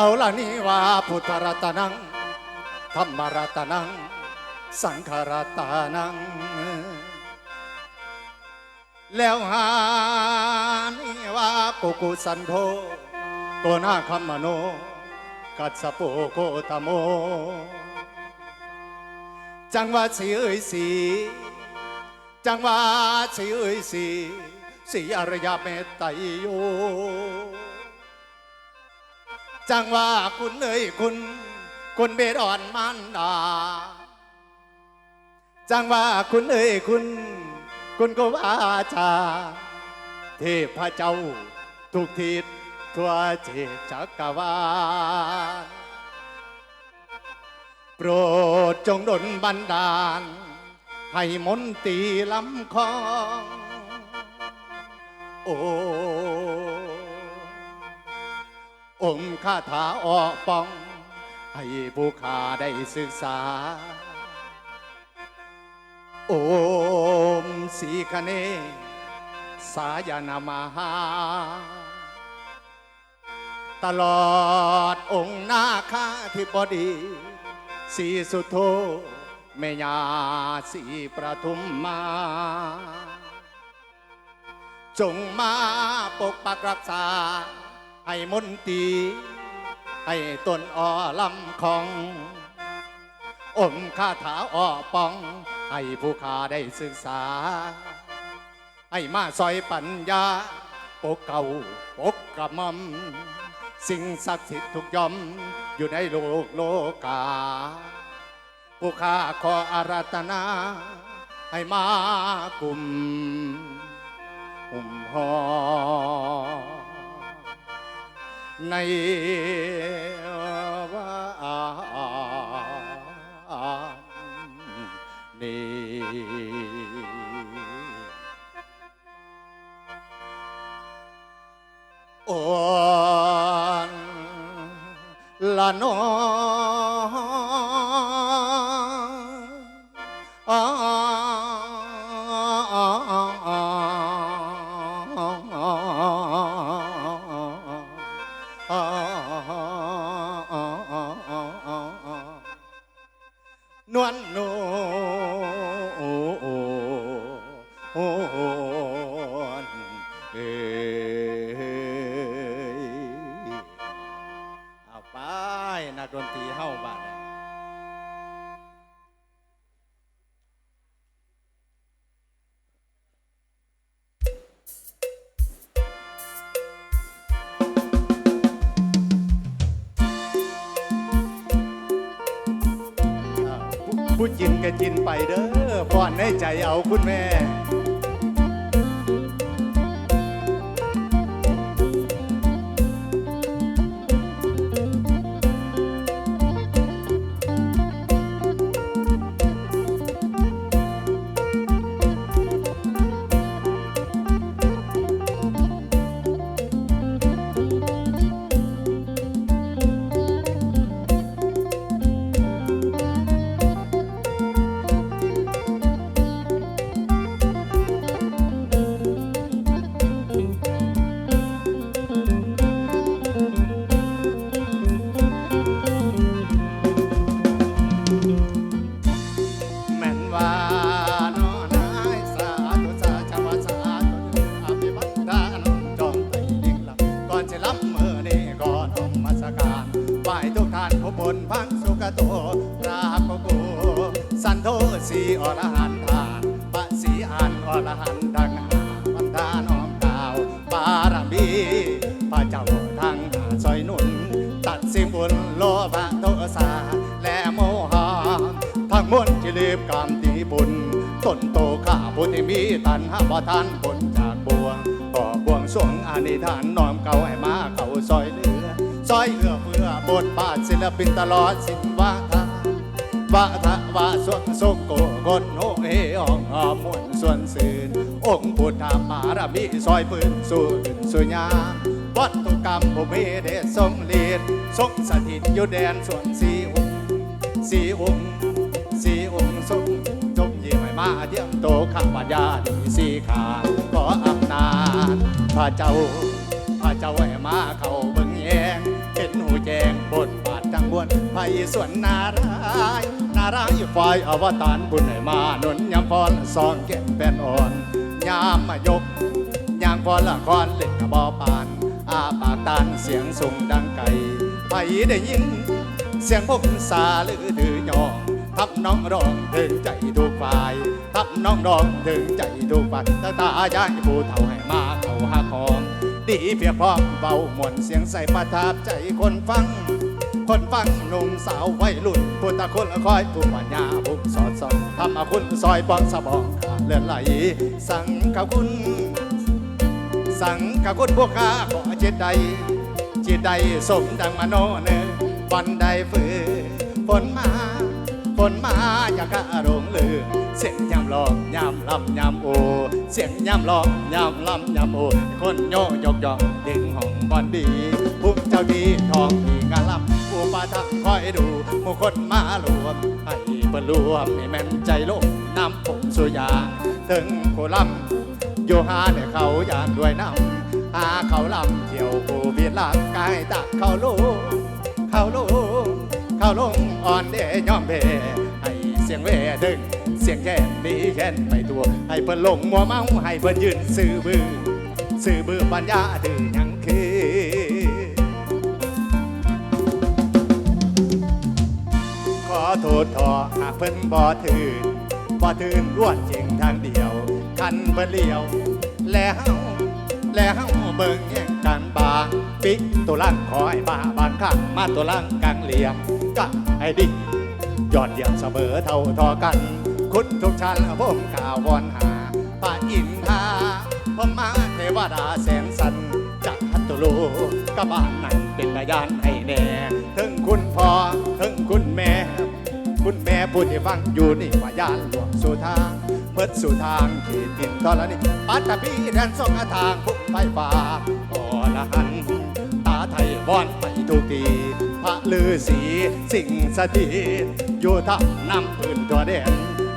เอาละนี่ว่าพุทธรัตนังธรรมรัตนัง สังฆรัตนัง แล้วหานี่ว่ากุกุสันโธโกนาคัมมโน กัสโปโกตโม จังหวะสีเอ้ยสี จังหวะสีเอ้ยสีสีอริยเมตไตโย จังว่าคุณเอ้ยคุณ คุณเบดอ่อนมันดา จังว่าคุณเอ้ยคุณ คุณก็ว่าจาเทพเจ้าทุกทิศทั่วเจตจักรวาลโปรดจงดลบันดาล ให้มนตีลำคอง โอ้ องค์คาถาออกปอง ให้ผู้ขาได้ศึกษา โอมสีคเน สายนามาหา ตลอดองค์นาคาธิบดี สีสุโธเมยาสีประทุมมา จงมาปกปักรักษา ให้มนตีให้ต้นอ่อลำของ อมคาถาอ่อปองให้ผู้ขาได้ศึกษาให้มาซอยปัญญา ปกเก่าปกกระมอม สิ่งศักดิ์สิทธิ์ทุกย่อม อยู่ในโลกโลกา ผู้ข้าขออาราธนา ให้มากุมหุ่มหอ ในว่านี้โอนล ใจเอาคุณแม่ ทานผลจากบวงก่อบวงสวงอานิทานน้อมเก่าให้มาเขาซอยเหลือซอยเหลือเพื่อบทบาทศิลปินตลอดสิ้นวาทะวาทะวาสวงสงโกกนโหเออองอมวนส่วนสื่นองค์พุทธามารมีซอยปืนสู่วนสู่ยามวัตถุกรรมผู้มีเดชทรงเลียนทรงสถิตอยู่แดนส่วนสีองสีอง เที่ยมโตข้าปัญญาดีสีขาขออำนาจพระเจ้าพระเจ้าให้มาเข้าเบิ่งแยงเป็นหูแจงบทบาทจังบวนไพส่วนนารายนารายฝ่ายอวตารบุญให้มาหนุนยำพรซองแก่นแป้นอ่อนยามมายกยางพรละครเล่นกระบอปานอาปากตานเสียงสูงดังไก่ไผได้ยินเสียงพกสาหรือถือยอ ทับน้องร้องถึงใจทุกฝ่ายทับน้องร้องถึงใจทุกฝ่ายตาตายายผู้เฒ่าให้มาเขาหาของดีเพียพร้อมเบามวนเสียงใส่ประทับใจคนฟัง คนฟังหนุ่มสาววัยรุ่นผู้ตาคนคอยผู้ปัญญาผู้สอนสอนทำมาคุณซอยปองสะบองขาดเลือนไหลสังขคุณ สังขคุณพวกข้าขอจิตใดจิตใดสมดังมโนเนอวันใดฝืนฝนมา ฝนมาอยากกะรงลือเสียงยำลองยำลำยำโอ เสียงยำลองยำลำยำโอ คนโยยกยองดึงห้องบอนดีผู้เจ้าดีทองดีงานลำผู้ปาทักคอยดูหมู่คนมารวมให้เปิดรวมให้แม่นใจโลกน้ำผมสุยา ถึงโคลำอยู่หาแต่เขาอยานด้วยน้ำหาเขาลำเที่ยวผู้เบียดลางกายตักเขาลูกเขาลูก เขาลงอ่อนเดย่อมเบให้เสียงเวดึง เสียงแค่นดีแค่นไปตัว ให้เพิ่นลงมัวเมาให้เพิ่นยืนสื่อบือสื่อบือปัญญาดื้อยังคือขอโทษทอหากเพิ่นบ่ถืนบ่ถืนล้วนจริงทางเดียวคันเบิ่เลี้ยวแล้ว แล้วเบิ่งแย่งกันบางปิกตัวล่างคอยบาบางข้างมาตัวล่างกลางเหลี่ยมก็ไอ้ดิยอดเยี่ยมเสมอเท่าทอกัน คุณทุกชั้นผมกล่าววอนหาพระอินทาผมมาเทวดาแสนสันจักรตุโลกบ้านนั้นเป็นพยานให้แน่ถึงคุณพ่อถึงคุณแม่ คุณแม่พูดให้ฟังอยู่นี่ว่ายานหลวงสู่ทา พิดสู่ทางขีดตินตอนละนี่ปัตตพีแดนส่งทางพุ่งไฟฟ้าอละหันตาไทยวอนไปทุกทีพระลือสีสิงสถิตอยู่ทับน้ำปืนตัวเด่น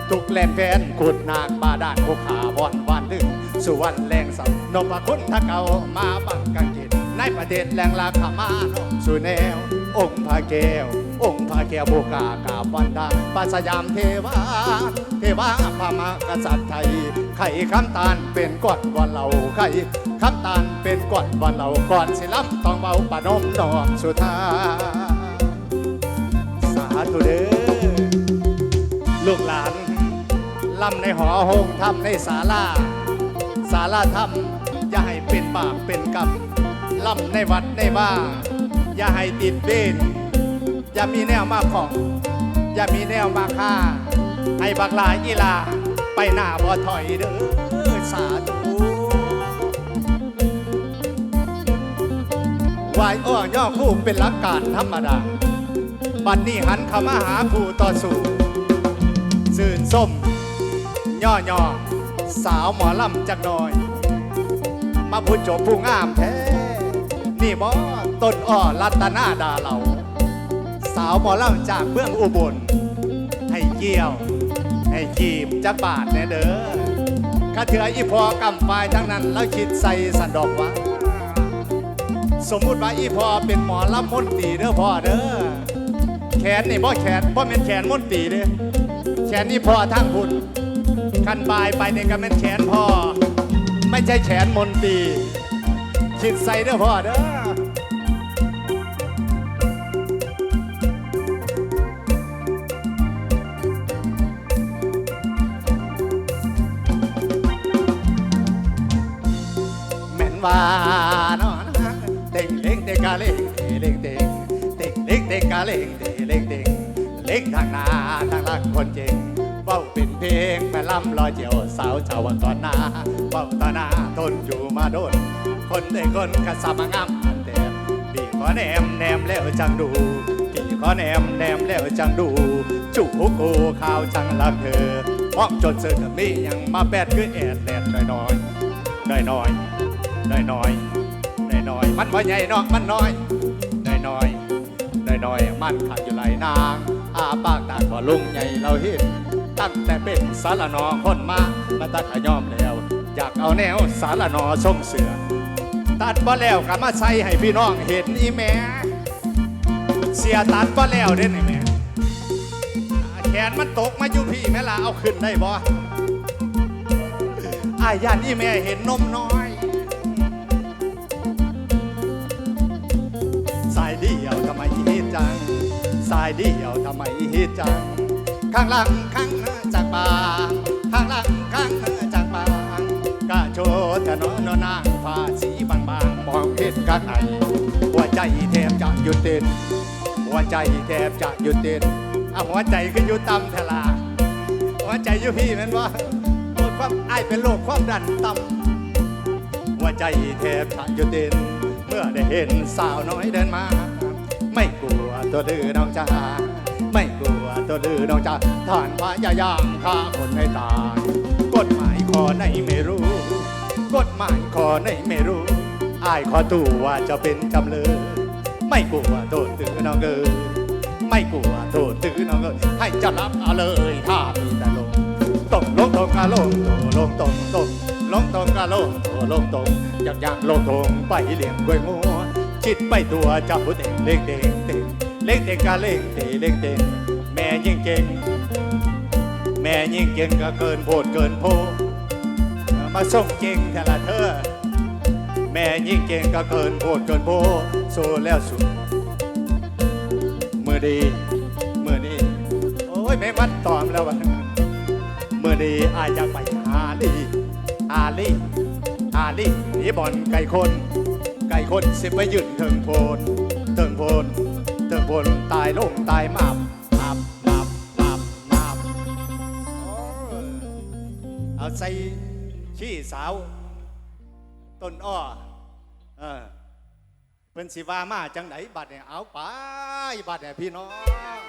ทุกแลนแฟนขุดนางบาดาลภูขาบอนวานถึงสุวรรณแรงสัมนพคุณทักเก่ามาบังกังกิน ในประเทศแรงลาขามานสุแนว องค์พระแก้ว องค์พระแก้วโบกากาบวันดาปัสยามเทวา เทวาพามากษัตริย์ไทย ไข่คำตาลเป็นก้อนก่อนเราไข่คำตาลเป็นก้อนก่อนเราก่อนสิล้ำต้องเบาปนมดอกสุธาสาธุเด้อลูกหลานล่ำในหอหงทำในศาลาศาลาธรรมอย่าให้เป็นบาปเป็นกรรม ล่ำในวัดในบ้าอย่าให้ติดเบนอย่ามีแนวมาของ อย่ามีแนวมาฆ่า ให้บักลาอีลาไปหน้าบ่ถอยเด้อสาธุวายอ้อย่อคู่เป็นหลักการธรรมดา บัดนนี้หันเข้ามาหาผู้ต่อสู้สื่นส้ม ย่อย่อสาวหมอลำจักหน่อย มาพูดจบผู้งามแท้ นี่บอต้นอ้อรัตนาดาเหลาสาวหมอล่ำจากเมืองอุบล ให้เกี่ยว ให้จีบจักบาทแน่เด้อข้าเถืออีพอกำปายทั้งนั้น แล้วคิดใส่สันดอกว่าสมมุติว่าอีพอเป็นหมอลำมนตีเด้อพ่อเด้อแขนนี่บ่แขนบ่เป็นแขนมนตีเด้อแขนนี่พ่อทั้งพุ่นคันบายไปนี่ก็เป็นแขนพ่อไม่ใช่แขนมนตี คิดใส่เด้อพ่อเด้อแม่นว่าเนาะนะเต็งเล็งเต็งกาเล็งเล็งเต็งเต็งเล็งเต็งกาเล็งเต็งเล็งเต็งเล็งทางหน้าทางหลังคนเจง งแม่ลำลอยเจียวสาวชาวก่อนนาเป้าตานาทนอยู่มาโดน คนได้คนกระสามงามอันเต็มพี่ขอแนมแนมแล้วจังดูพี่ขอแนมแนมแล้วจังดู จุกกูข่าวจังลักเธอมองจนเสื้อมียังมาแปดคือแอดแดดน้อยน้อยน้อยน้อยน้อยน้อยน้อยมันว่าใหญ่เนาะมันน้อยน้อยน้อยน้อยน้อยมันขาดอยู่หลายนางอาปากต่างบ่ลุงใหญ่เราเห็น ตั้งแต่เป็นสารนอคนมามาตัดขยอมแล้ว อยากเอาแนวสารนอส่งเสือ ตัดบ่แล้วก็มาใส่ให้พี่น้องเห็นอีแม่เสียตัดบ่แล้วเด้นี่แม่แขนมันตกมาอยู่พี่แม่ล่ะเอาขึ้นได้บ่อายยันอีแม่เห็นนมน้อยสายเดียวทำไมฮิตจังสายเดียวทำไมฮิตจังข้างหลังข้าง บางข้างหลังข้างหน้าจากบางกะโชว์ถนนนางผ้าสีบางบางมองเห็นข้างในหัวใจแทบจะหยุดเต้นหัวใจแทบจะหยุดเต้นเอะหัวใจคืออยู่ต่ำเทลาหัวใจอยู่พี่แมันว่าโอ้ยความไอายเป็นโรคความดันต่ำหัวใจแทบจะหยุดเต้นเมื่อได้เห็นสาวน้อยเดินมา ไม่กลัวตัวดื้อน้องจ้า ไม่กลัวตัวดื้อน้องจ้าท่านพยายามฆ่าคนให้ตาย กฎหมายขอไหนไม่รู้ กฎหมายขอไหนไม่รู้อายขอตัวว่าจะเป็นจำเลย ไม่กลัวโดนตื้อน้องเอ๋ยไม่กลัวโดนตื้อน้องเอ๋ยให้จะรับเอาเลยถ้ามีแต่ลงตกลงตรงกะลงโตลงตรงตรงลงตรงกะลงโตลงตรงอยากอยากลงตรงไปเลี้ยงกล้วยงัวคิดไปตัวจับผู้เด็กเล็กเด็กเด็ก เล็กเด็กกะเล็กเด็กเล็กเด็กแม่ยิ่งเก่ง แม่ยิ่งเก่งก็เกินโพดเกินโพ มาส่งเก่งแต่ละเธอ แม่ยิ่งเก่งก็เกินโพดเกินโพโซแล้วสุดมือดีมือดีโอ้ยแม่งวัดตอมแล้ววะเมื่อนี้อายอยาไปหาลีหาลีหาลีนี่บอลไก่คน ไก่คนสิไปยืนเถิงโพนเถิงโพน เถิงบนตายลงตายมาบมาบมาบมาบมาบเอาใส่ขี้สาว ต้นอ้อเออเป็นสิว่ามาจังไหนบัดเนี่ยเอาไปบัดเนี่ยพี่น้อง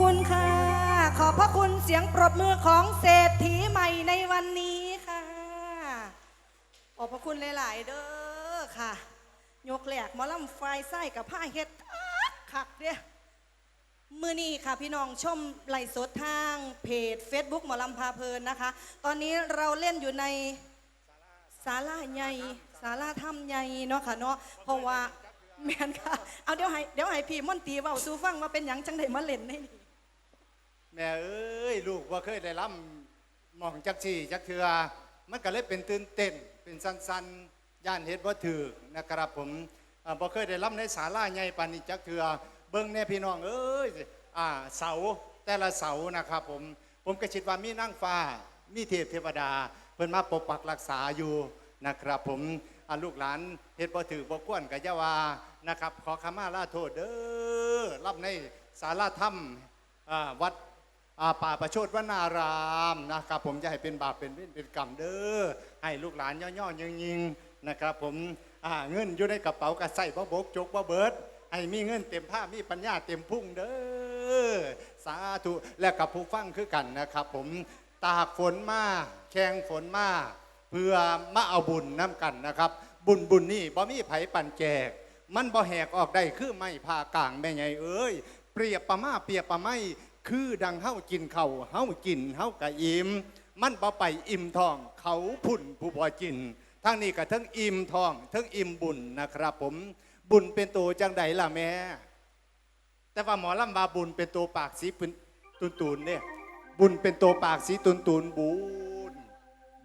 คุณค่ะ ขอบพระคุณเสียงปรบมือของเศรษฐีใหม่ในวันนี้ค่ะ ขอบพระคุณหลาย ๆ เด้อค่ะ ยกแหลกหมอลำไฟไส้กับผ้าเฮ็ดคักเด้อมือนี้ค่ะพี่น้องชมไลฟ์สดทางเพจ Facebook หมอลำพาเพลินนะคะ ตอนนี้เราเล่นอยู่ในศาลาใหญ่ศาลาถ้ำใหญ่เนาะค่ะเนาะเพราะว่าแมนค่ะ เอาเดี๋ยวให้เดี๋ยวให้พี่มอนตีเว้าสูฟังว่าเป็นหยังจังได้มาเล่นในนี่ แม่เอ้ยลูกว่าเคยได้ล่ำหมองจักจีจักเทือมันก็เลยเป็นตื่นเต้นเป็นสันๆย่านเฮ็ดว่าถือนะครับผมอ่าบ่เคยได้ล่ำในศาลาใหญ่ปานนี้จักเทือเบิ่งแน่พี่น้องเอ้ยอ่าเสาแต่ละเสานะครับผมผมก็คิดว่ามีนั่งฟ้ามีเทพเทวดา เพิ่นมาปกปักรักษาอยู่นะครับผมลูกหลานเฮ็ดบ่ถือบ่กวนก็อย่าว่านะครับ ขอขมาลาโทษเด้อรับในศาลาถ้ำอ่าวัด อาป่าประโชดวนารามนะครับผมจะให้เป็นบาปเป็นเวรเป็นกรรมเด้อให้ลูกหลานย่อๆยิงๆนะครับผมเงินอยู่ในกระเป๋ากระใส่บ่บกจกบ่เบิดให้มีเงินเต็มผ้ามีปัญญาเต็มพุ่งเด้อสาธุและกับผู้ฟังคือกันนะครับ ผมตากฝนมาแข่งฝนมาเพื่อมาเอาบุญน้ำกันนะครับ บุญบุญนี่บ่มีไผปั่นแจก มันบ่แหกออกได้คือไม่พากลางแม่ใหญ่เอ้ยเปรียบประมาเปรียบประไม คือดังเฮากินเขาวเฮากินเฮากะอิ่มมันบ่ไปอิ่มทอง เขาพุ่นผู้บ่กินทั้งนี้ก็ทั้งอิ่มทองทั้งอิ่มบุญนะครับ ผมบุญเป็นตัวจังใดล่ะแม่แต่ว่าหมอลำบาบุญเป็นตัวปากสีตุนตุนเนี่ยบุญเป็นตัวปากสีตุนตุนบุญ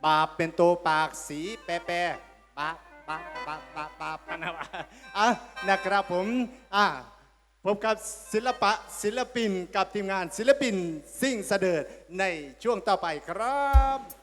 บาปเป็นตัวปากสีแปรแปรบาปบาปบาปบาปบาปกันนะวะอะนะครับผมอะ พบกับศิลปะศิลปินกับทีมงานศิลปินซิ่งเสดิร์ดในช่วงต่อไปครับ